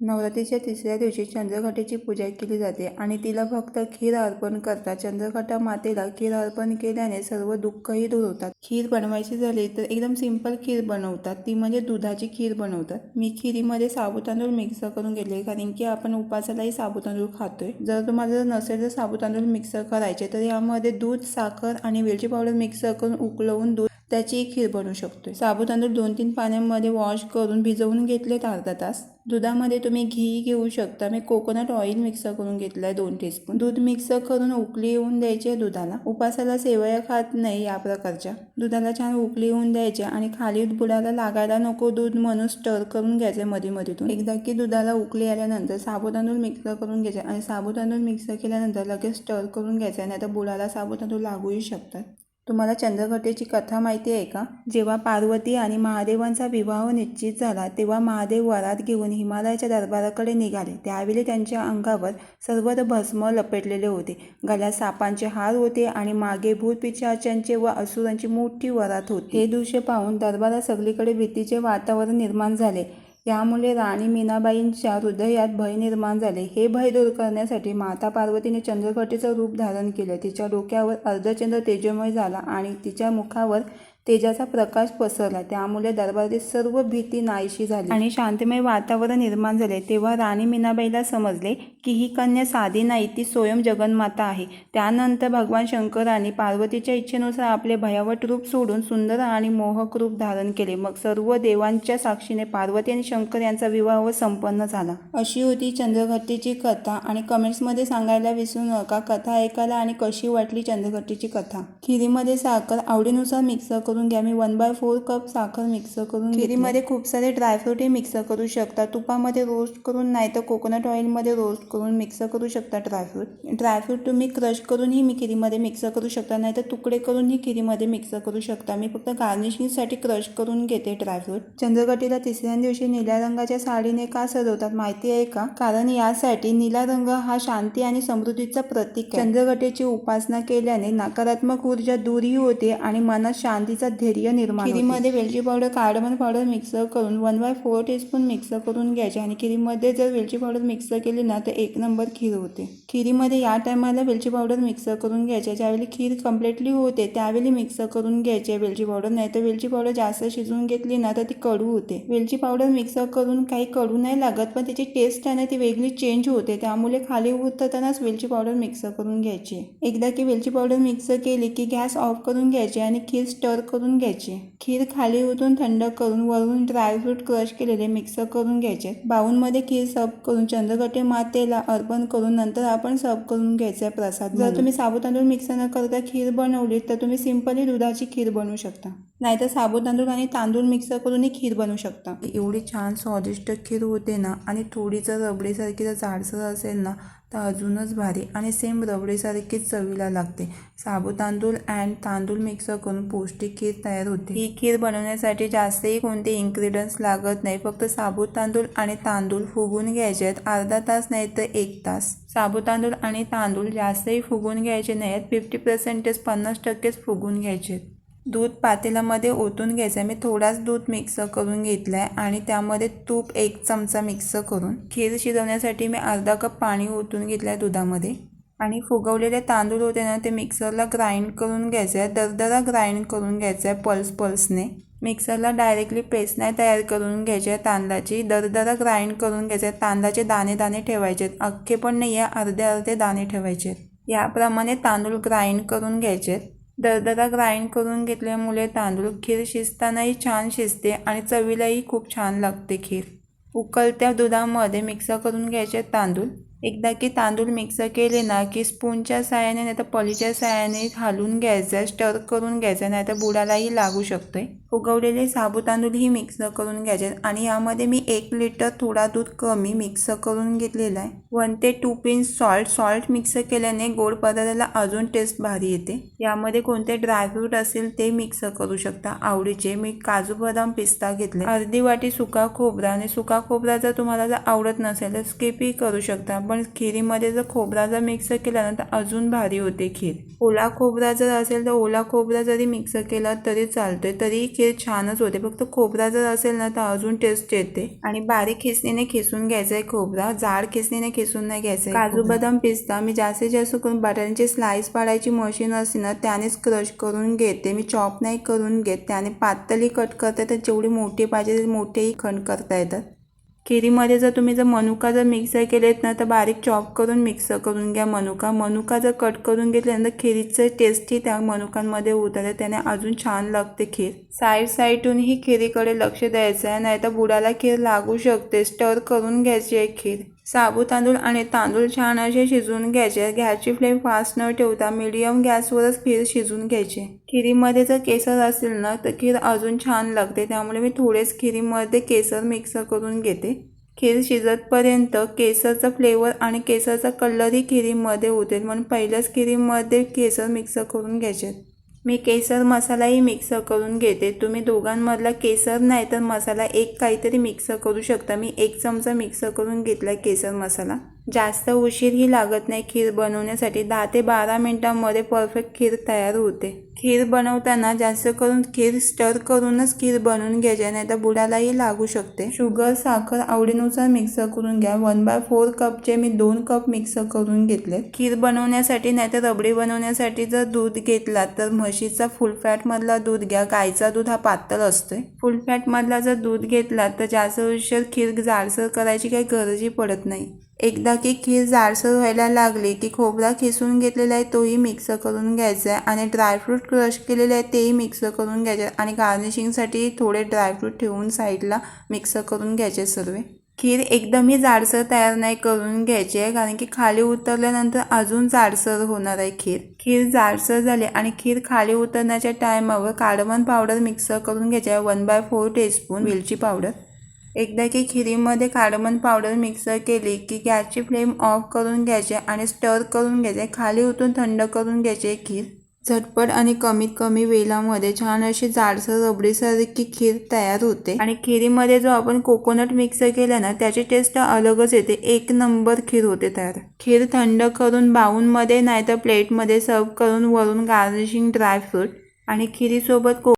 नवरात्रीच्या तिसऱ्या दिवशी चंद्रघटेची पूजा केली जाते आणि तिला फक्त खीर अर्पण करतात चंद्रघटा मातेला खीर अर्पण केल्याने सर्व दुःखही दूर होतात. खीर बनवायची झाली तर एकदम सिंपल खीर बनवतात. ती म्हणजे दुधाची खीर बनवतात. मी खिरीमध्ये साबुतांदूळ मिक्स करून घेतले कारण की आपण उपासालाही साबुतांदूळ खातोय. जर तुम्हाला जर नसेल तर साबुतांदूळ मिक्स करायचे तर यामध्ये दूध साखर आणि वेलची पावडर मिक्स करून उकळवून दूध त्याची खीर बनवू शकतोय. साबुतांदूळ दोन तीन पाण्यामध्ये वॉश करून भिजवून घेतलेत अर्धा तास. दुधामध्ये तुम्ही घी घेऊ शकता. मी कोकोनट ऑइल मिक्स करून घेतलं आहे दोन टीस्पून दूध मिक्स करून उकळी येऊन द्यायची आहे दुधाला. उपासाला सेवया खात नाही या प्रकारच्या. दुधाला छान उकळी येऊन द्यायची आणि खाली बुडाला लागायला नको दूध म्हणून स्टर करून घ्यायचं मध्ये मध्येतून एकदा की दुधाला उकळी आल्यानंतर साबुतांदूळ मिक्स करून घ्यायचे आणि साबुतांदूळ मिक्स केल्यानंतर लगेच स्टर करून घ्यायचं नाही तर बुडाला साबुतांदूळ लागूही शकतात. तुम्हाला चंद्रघटेची कथा माहिती आहे का? जेव्हा पार्वती आणि महादेवांचा विवाह निश्चित झाला तेव्हा महादेव वरात घेऊन हिमालयाच्या दरबाराकडे निघाले. त्यावेळी त्यांच्या अंगावर सर्वत्र भस्म लपेटलेले होते. गळ्यात सापांचे हार होते आणि मागे भूतपिशाचांचे व असुरांची मोठी वरात होती. हे दृश्य पाहून दरबारात सगळीकडे भीतीचे वातावरण निर्माण झाले. यामुळे राणी मीनाबाईंच्या हृदयात भय निर्माण झाले. हे भय दूर करण्यासाठी माता पार्वतीने चंद्रघटेचं रूप धारण केलं. तिच्या डोक्यावर अर्धचंद्र तेजोमय झाला आणि तिच्या मुखावर तेजाचा प्रकाश पसरला. त्यामुळे दरबारातील सर्व भीती नाहीशी झाली. आणि शांतमय वातावरण निर्माण झाले. तेव्हा राणी मीनाबाईला समजले की ही कन्या साधी नाही ती स्वयं जगन्माता आहे. त्यानंतर भगवान शंकराने पार्वतीच्या इच्छेनुसार आपले भयावट रूप सोडून सुंदर आणि मोहक रूप धारण केले. मग सर्व देवांच्या साक्षीने पार्वती आणि शंकर यांचा विवाह संपन्न झाला. अशी होती चंद्रघट्टीची कथा. आणि कमेंट्समध्ये सांगायला विसरू नका. कथा ऐकायला आणि कशी वाटली चंद्रघट्टीची कथा? खिरीमध्ये साखर आवडीनुसार मिक्स करून करून घ्या. मी वन बाय फोर कप साखर मिक्स करून खिरीमध्ये खूप सारे ड्रायफ्रूटही मिक्स करू शकता. तुपामध्ये रोस्ट करून नाही तर कोकोनट ऑइलमध्ये रोस्ट करून मिक्स करू शकता ड्रायफ्रूट ड्रायफ्रूट तुम्ही क्रश करूनही मी खिरीमध्ये मिक्स करू शकता. नाही तर तुकडे करूनही खिरीमध्ये मिक्स करू शकता. मी फक्त गार्निशिंगसाठी क्रश करून घेते ड्रायफ्रूट चंद्रगटीला तिसऱ्या दिवशी निळ्या रंगाच्या साडीने का सजवतात माहिती आहे का? कारण यासाठी निळा रंग हा शांती आणि समृद्धीचा प्रतीक चंद्रगटेची उपासना केल्याने नकारात्मक ऊर्जा दूरही होते आणि मनात शांतीचा धैर्य निर्माण खिरीमध्ये वेलची पावडर कार्डमन पावडर मिक्सर करून one by four teaspoon mix करून घ्यायचे आणि खिरीमध्ये जर वेलची पावडर मिक्सर केली ना तर एक नंबर खीर होते. खिरीमध्ये या टायमाला वेलची पावडर मिक्सर करून घ्यायचे. ज्यावेळी खीर कम्प्लिटली होते त्यावेळी मिक्सर करून घ्यायचे वेलची पावडर. नाही तर वेलची पावडर जास्त शिजवून घेतली ना तर ती कडू होते. वेलची पावडर मिक्सर करून काही कडू नाही लागत पण त्याची टेस्ट आहे ना ती वेगळी चेंज होते. त्यामुळे खाली उतरतानाच वेलची पावडर मिक्स करून घ्यायची एकदा की वेलची पावडर मिक्सर केली की गॅस ऑफ करून घ्यायची आणि खीर स्टर करून घ्यायची. खीर खाली उतरून थंड करून वरून ड्रायफ्रूट क्रश केलेले मिक्स करून घ्यायचे. बाऊनमध्ये खीर सर्व करून चंद्रगटे मातेला अर्पण करून नंतर आपण सर्व करून घ्यायचा प्रसाद. जर तुम्ही साबुतांदूळ मिक्स न करता खीर बनवली तर तुम्ही सिंपली दुधाची खीर बनवू शकता. नाहीतर साबुतांदूळ आणि तांदूळ मिक्स करूनही खीर बनवू शकता. एवढी छान स्वादिष्ट खीर होते ना आणि थोडी जर रबडीसारखी जर जाडसर असेल ना तर अजूनच भारी आणि सेम रबडीसारखीच चवीला लागते. साबुतांदूळ अँड तांदूळ मिक्स करून पौष्टिक खीर तयार होते. ही खीर बनवण्यासाठी जास्तही कोणते इन्ग्रेडियंट्स लागत नाही फक्त साबुत तांदूळ आणि तांदूळ फुगून घ्यायचे आहेत. अर्धा तास नाही तर एक तास. साबुत तांदूळ आणि तांदूळ जास्तही फुगून घ्यायचे नाही आहेत फिफ्टी पर्सेंटेज पन्नास टक्केच फुगून घ्यायचे आहेत. दूध पातेल्यामध्ये ओतून घ्यायचं आहे मी थोडाच दूध मिक्स करून घेतला आहे आणि त्यामध्ये तूप एक चमचा मिक्स करून. खीर शिजवण्यासाठी मी अर्धा कप पाणी ओतून घेतलं आहे दुधामध्ये. आणि फुगवलेले तांदूळ होते ना ते मिक्सरला ग्राइंड करून घ्यायचं आहे दरदरा ग्राइंड करून घ्यायचं आहे पल्स पल्सने. मिक्सरला डायरेक्टली पेस्ट नाही तयार करून घ्यायची आहे तांदळाची. दरदरा ग्राइंड करून घ्यायचे आहेत तांदळाचे दाणे दाणे ठेवायचे आहेत अख्खे पण नाही आहे अर्धे अर्धे दाणे ठेवायचे आहेत याप्रमाणे तांदूळ ग्राइंड करून घ्यायचे आहेत दरदरा ग्राइंड करून घेतल्यामुळे तांदूळ खीर शिजतानाही छान शिजते आणि चवीलाही खूप छान लागते खीर. उकळत्या दुधामध्ये मिक्स करून घ्यायचे तांदूळ. एकदा की तांदूळ मिक्स केले ना की स्पूनच्या साहाय्याने नाही तर पलीच्या साहाय्याने घालून घ्यायचं स्टर करून घ्यायचं नाही तर बुडालाही लागू शकते उगवलेले साबू तांदूळही मिक्स करून घ्यायचे. आणि यामध्ये मी एक लिटर थोडा दूध कमी मिक्स करून घेतलेला आहे. वन ते two pinch salt salt mix केल्याने गोड पदार्थाला अजून टेस्ट भारी येते. यामध्ये कोणते ड्रायफ्रूट असेल ते मिक्स करू शकता. आवडीचे मी काजू बदाम पिस्ता घेतले. अर्धी वाटी सुका खोबरा. आणि सुका खोबरा जर तुम्हाला जर आवडत नसेल तर स्किपही करू शकता. पण पण खिरीमध्ये जर खोबरा जर मिक्स केला ना तर अजून भारी होते खीर. ओला खोबरा जर असेल तर ओला खोबरा जरी मिक्स केला तरी चालतोय. तरी खीर छानच होते. फक्त खोबरा जर असेल ना तर अजून टेस्ट येते. आणि बारीक खिसणीने खिसून घ्यायचंय खोबरा. जाड खिसणीने खिसून नाही घ्यायचंय. काजू बदाम पिस्ता मी जास्तीत जास्त करून बटाट्यांची स्लाइस पाडायची मशीन असते ना त्यानेच क्रश करून घेते. मी चॉप नाही करून घेत. त्याने पातळी कट करते तर जेवढी मोठी पाहिजे ते मोठेही खंड करता येतात. खिरीमध्ये जर तुम्ही जर मनुका जर मिक्सर केलेत ना तर बारीक चॉप करून मिक्सर करून घ्या मनुका. मनुका जर कट करून घेतल्यानंतर खिरीचं टेस्टही त्या मनुकांमध्ये उतरते. त्याने अजून छान लागते खीर. साईड साईडून ही खिरीकडे लक्ष द्यायचं आहे नाही तर बुडाला खीर लागू शकते. स्टर करून घ्यायची आहे खीर. साबू तांदूळ आणि तांदूळ छान असे शिजवून घ्यायचे. गॅसची फ्लेम फास्ट न ठेवता मिडियम गॅसवरच खीर शिजून घ्यायचे. खिरीमध्ये जर केसर असेल ना तर खीर अजून छान लागते. त्यामुळे मी थोडेच खिरीमध्ये केसर मिक्सर करून घेते. खीर शिजतपर्यंत केसरचा फ्लेवर आणि केसरचा कलरही खिरीमध्ये उतरेल म्हणून पहिल्याच खिरीमध्ये केसर मिक्सर करून घ्यायचे. मी केसर मसालाही मिक्स करून घेते. तुम्ही दोघांमधला केसर नाही तर मसाला एक काहीतरी मिक्स करू शकता. मी एक चमचा मिक्स करून घेतला केसर मसाला. जास्त उशीरही लागत नाही. खीर बनवण्यासाठी दहा ते बारा मिनटामध्ये परफेक्ट खीर तयार होते. खीर बनवताना जास्त करून खीर स्टर करूनच खीर बनवून घ्यायची नाही तर बुडालाही लागू शकते. शुगर साखर आवडीनुसार मिक्स करून घ्या. वन बाय फोर कपचे मी दोन कप मिक्स करून घेतले. खीर बनवण्यासाठी नाही तर रबडी बनवण्यासाठी जर दूध घेतला तर म्हशीचा फुल फॅटमधला दूध घ्या. गाईचा दूध हा पातळ असतोय. फुल फॅटमधला जर दूध घेतला तर जास्त उशीर खीर जाडसर करायची काही गरजही पडत नाही. एकदा की खीर जाडसर व्हायला लागली की खोबरा खिसून घेतलेला आहे तोही मिक्स करून घ्यायचा आहे. आणि ड्रायफ्रूट क्रश केलेले आहे तेही मिक्स करून घ्यायचे आणि गार्निशिंगसाठी थोडे ड्रायफ्रूट ठेवून साईडला मिक्स करून घ्यायचे सर्व. खीर एकदमही जाडसर तयार नाही करून घ्यायची आहे कारण की खाली उतरल्यानंतर अजून जाडसर होणार आहे खीर. खीर जाडसर झाली आणि खीर खाली उतरण्याच्या टायमावर कार्डमन पावडर मिक्स करून घ्यायची आहे. वन बाय फोर टीस्पून वेलची पावडर एकदा की खिरीमध्ये कार्डमन पावडर मिक्सर केली की गॅसची फ्लेम ऑफ करून घ्यायचे आणि स्टर करून घ्यायचे खाली उतरून थंड करून घ्यायचे खीर. झटपट आणि कमीत कमी वेलामध्ये छान अशी जाडसर रबडीसारखी खीर तयार होते. आणि खिरीमध्ये जो आपण कोकोनट मिक्स केला ना त्याची टेस्ट अलगच येते. एक नंबर खीर होते तयार खीर थंड करून बाऊनमध्ये नाहीतर प्लेटमध्ये सर्व करून वरून गार्निशिंग ड्रायफ्रूट आणि खिरीसोबत को